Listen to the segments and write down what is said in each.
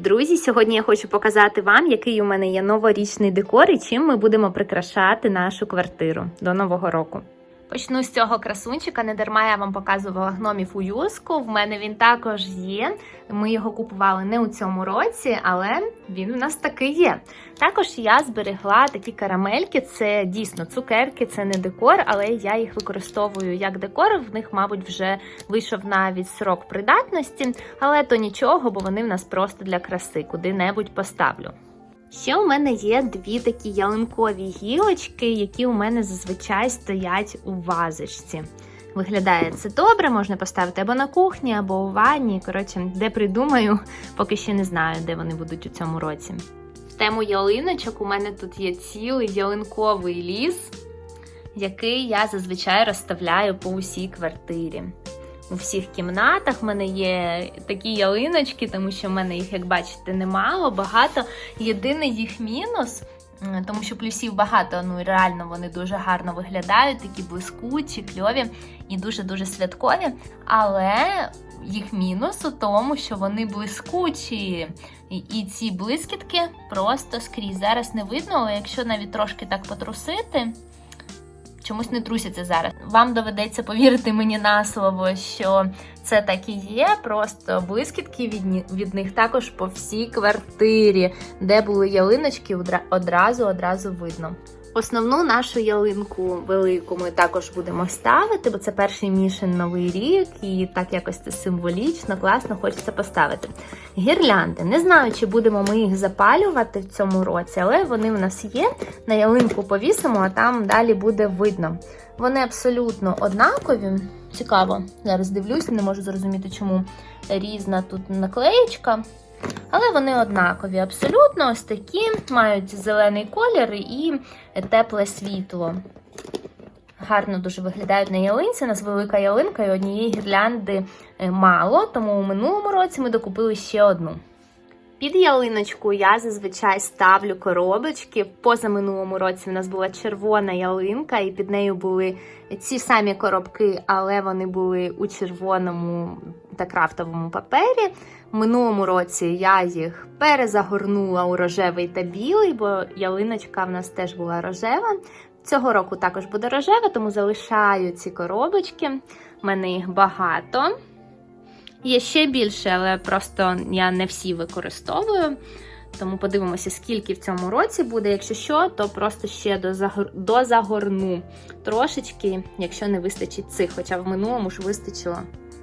Друзі! Сьогодні я хочу показати вам, який у мене є новорічний декор і чим ми будемо прикрашати нашу квартиру до нового року. Почну з цього красунчика. Не дарма я вам показувала гномів у юску. В мене він також є. Ми його купували не у цьому році, але він у нас таки є. Також я зберегла такі карамельки. Це дійсно цукерки, це не декор, але я їх використовую як декор. В них, мабуть, вже вийшов навіть срок придатності, але то нічого, бо вони в нас просто для краси, куди-небудь поставлю. Ще у мене є дві такі ялинкові гілочки, які у мене зазвичай стоять у вазочці. Виглядає це добре, можна поставити або на кухні, або у ванні. Коротше, де придумаю, поки ще не знаю, де вони будуть у цьому році. В тему ялиночок у мене тут є цілий ялинковий ліс, який я зазвичай розставляю по усій квартирі. У всіх кімнатах в мене є такі ялиночки, тому що в мене їх, як бачите, немало, багато. Єдиний їх мінус, тому що плюсів багато, ну і реально вони дуже гарно виглядають, такі блискучі, кльові і дуже-дуже святкові. Але їх мінус у тому, що вони блискучі. І, і ці блискітки просто скрізь. Зараз не видно, але якщо навіть трошки так потрусити. Чомусь не трусяться зараз. Вам доведеться повірити мені на слово, що це так і є. Просто блискітки від, від них також по всій квартирі, де були ялиночки, одра- одразу одразу видно. Основну нашу ялинку велику ми також будемо ставити, бо це перший мішин новий рік, і так якось це символічно, класно хочеться поставити. Гірлянди. Не знаю, чи будемо ми їх запалювати в цьому році, але вони в нас є. На ялинку повісимо, а там далі буде видно. Вони абсолютно однакові. Цікаво, зараз дивлюсь, не можу зрозуміти, чому різна тут наклеєчка. Але вони однакові, абсолютно ось такі, мають зелений колір і тепле світло. Гарно дуже виглядають на ялинці. У нас велика ялинка і однієї гірлянди е, мало, тому у минулому році ми докупили ще одну. Під ялиночку я зазвичай ставлю коробочки. Позаминулому році в нас була червона ялинка, і під нею були ці самі коробки, але вони були у червоному та крафтовому папері. Минулому році я їх перезагорнула у рожевий та білий, бо ялиночка в нас теж була рожева. Цього року також буде рожева, тому залишаю ці коробочки. У мене їх багато. Є ще більше, але просто я не всі використовую. Тому подивимося, скільки в цьому році буде. Якщо що, то просто ще дозагор... дозагорну трошечки, якщо не вистачить цих, хоча в минулому ж вистачило.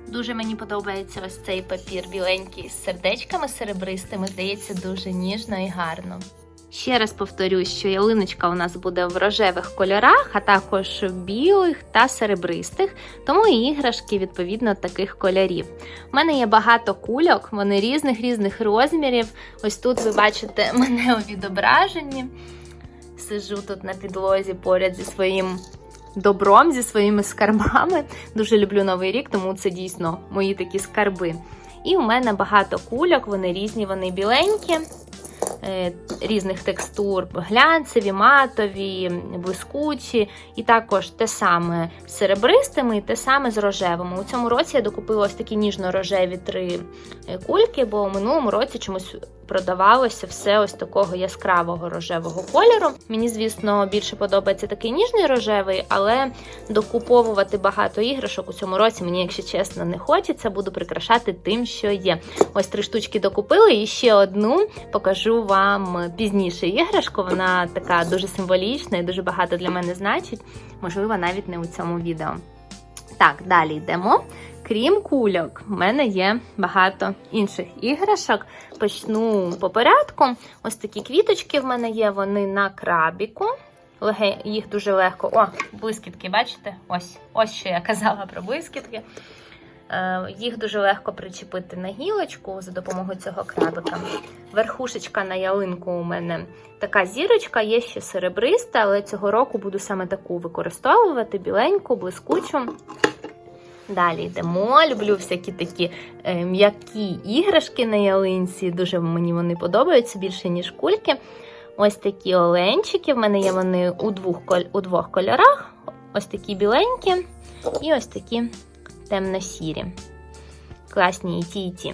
Дуже мені подобається ось цей папір біленький з сердечками серебристими, здається, дуже ніжно і гарно. Ще раз повторюсь, що ялиночка у нас буде в рожевих кольорах, а також в білих та серебристих, тому і іграшки відповідно таких кольорів. У мене є багато кульок, вони різних різних розмірів. Ось тут ви бачите мене у відображенні. Сижу тут на підлозі поряд зі своїм добром, зі своїми скарбами. Дуже люблю новий рік, тому це дійсно мої такі скарби. І у мене багато кульок, вони різні, вони біленькі. е, Різних текстур, глянцеві, матові, блискучі, і також те саме з серебристими, і те саме з рожевими. У цьому році я докупила ось такі ніжно-рожеві три е, кульки, бо у минулому році чомусь продавалося все ось такого яскравого рожевого кольору. Мені, звісно, більше подобається такий ніжний рожевий, але докуповувати багато іграшок у цьому році мені, якщо чесно, не хочеться. Буду прикрашати тим, що є. Ось три штучки докупили, і ще одну покажу вам пізніше іграшку. Вона така дуже символічна і дуже багато для мене значить. Можливо, навіть не у цьому відео. Так, далі йдемо. Крім кульок, в мене є багато інших іграшок. Почну по порядку. Ось такі квіточки в мене є, вони на крабіку. Їх дуже легко. О, блискітки, бачите? Ось, ось що я казала про блискітки. Е, їх дуже легко причепити на гілочку за допомогою цього крабика. Верхушечка на ялинку у мене така зірочка, є ще серебриста, але цього року буду саме таку використовувати: біленьку, блискучу. Далі йдемо. Люблю всякі такі е, м'які іграшки на ялинці. Дуже мені вони подобаються більше, ніж кульки. Ось такі оленчики. В мене є вони у двох, у двох кольорах. Ось такі біленькі і ось такі темно-сірі. Класні і ті, і ті.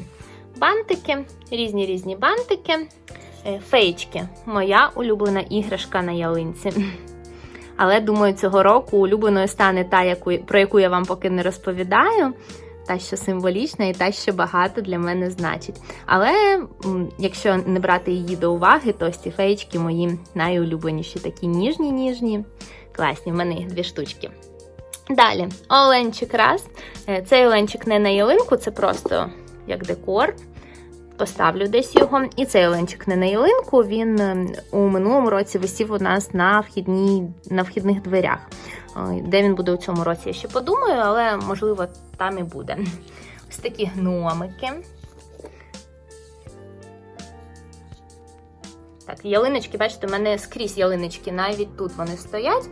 бантики, різні різні бантики, Е, феєчки. Моя улюблена іграшка на ялинці. Але думаю, цього року улюбленою стане та, яку, про яку я вам поки не розповідаю. Та, що символічна, і та, що багато для мене значить. Але якщо не брати її до уваги, то ось ці феєчки мої найулюбленіші, такі ніжні, ніжні, класні. В мене їх дві штучки. Далі, оленчик раз. Е, Цей оленчик не на ялинку, це просто як декор. Поставлю десь його. І цей оленчик не на ялинку. Він ем, у минулому році висів у нас на, вхідній, на вхідних дверях. Де він буде у цьому році, я ще подумаю, але можливо там і буде. Ось такі гномики. Так, ялиночки, бачите, у мене скрізь ялиночки, навіть тут вони стоять,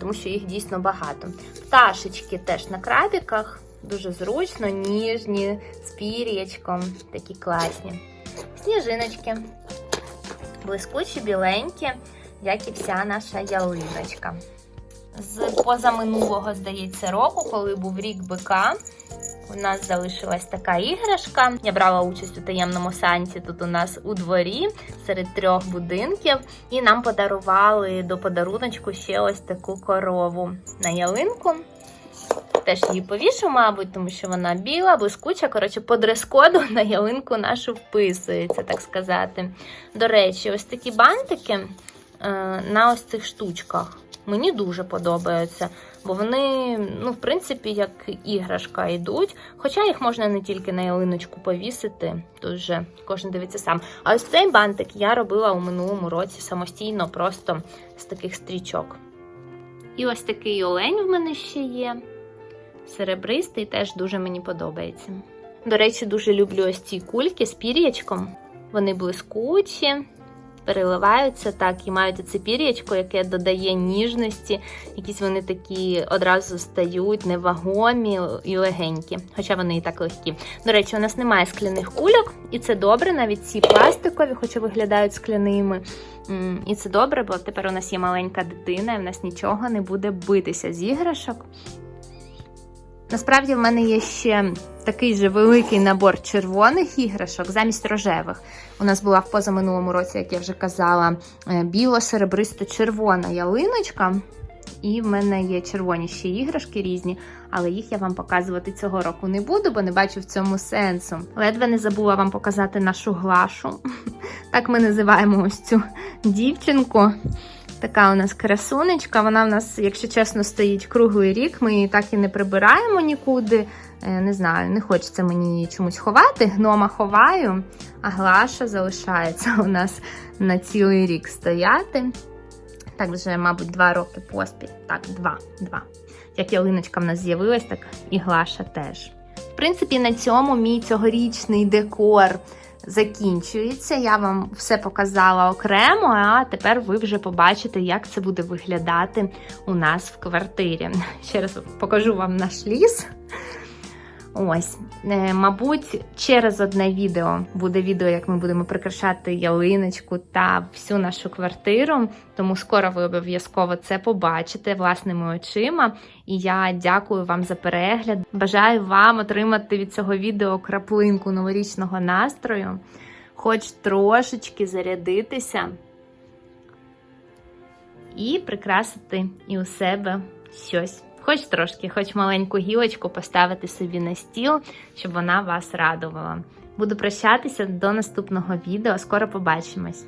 тому що їх дійсно багато. Пташечки теж на крабіках, дуже зручно, ніжні, з пір'ячком, такі класні. Сніжиночки, блискучі, біленькі, як і вся наша ялиночка. З позаминулого, здається, року, коли був рік бика, у нас залишилась така іграшка. Я брала участь у таємному санті тут у нас у дворі серед трьох будинків, і нам подарували до подаруночку ще ось таку корову на ялинку. Теж її повішу, мабуть, тому що вона біла, блискуча. Коротше, по дрес-коду на ялинку нашу вписується, так сказати. До речі, ось такі бантики е, на ось цих штучках. Мені дуже подобаються, бо вони, ну, в принципі, як іграшка йдуть. Хоча їх можна не тільки на ялиночку повісити, тут вже кожен дивиться сам. А ось цей бантик я робила у минулому році самостійно, просто з таких стрічок. І ось такий олень в мене ще є. Серебристий теж дуже мені подобається. До речі, дуже люблю ось ці кульки з пір'ячком. Вони блискучі, переливаються так і мають це пір'ячко, яке додає ніжності. Якісь вони такі одразу стають невагомі і легенькі, хоча вони і так легкі. До речі, у нас немає скляних кульок, і це добре, навіть ці пластикові, хоча виглядають скляними. І це добре, бо тепер у нас є маленька дитина, і в нас нічого не буде битися з іграшок. Насправді в мене є ще такий же великий набор червоних іграшок замість рожевих. У нас була в позаминулому році, як я вже казала, е, біло-серебристо-червона ялиночка. І в мене є червоні ще іграшки різні, але їх я вам показувати цього року не буду, бо не бачу в цьому сенсу. Ледве не забула вам показати нашу глашу. Так ми називаємо ось цю дівчинку. Така у нас красунечка. Вона в нас, якщо чесно, стоїть круглий рік. Ми її так і не прибираємо нікуди. Е, Не знаю, не хочеться мені її чомусь ховати. Гнома ховаю, а глаша залишається у нас на цілий рік стояти. Так вже, мабуть, два роки поспіль. Так, два. два. Як ялиночка в нас з'явилась, так і глаша теж. В принципі, на цьому мій цьогорічний декор закінчується. Я вам все показала окремо, а тепер ви вже побачите, як це буде виглядати у нас в квартирі. Ще раз покажу вам наш ліс. Ось, Е, мабуть, через одне відео буде відео, як ми будемо прикрашати ялиночку та всю нашу квартиру. Тому скоро ви обов'язково це побачите власними очима. І я дякую вам за перегляд. Бажаю вам отримати від цього відео краплинку новорічного настрою, хоч трошечки зарядитися і прикрасити і у себе щось. Хоч трошки, хоч маленьку гілочку поставити собі на стіл, щоб вона вас радувала. Буду прощатися до наступного відео. Скоро побачимось!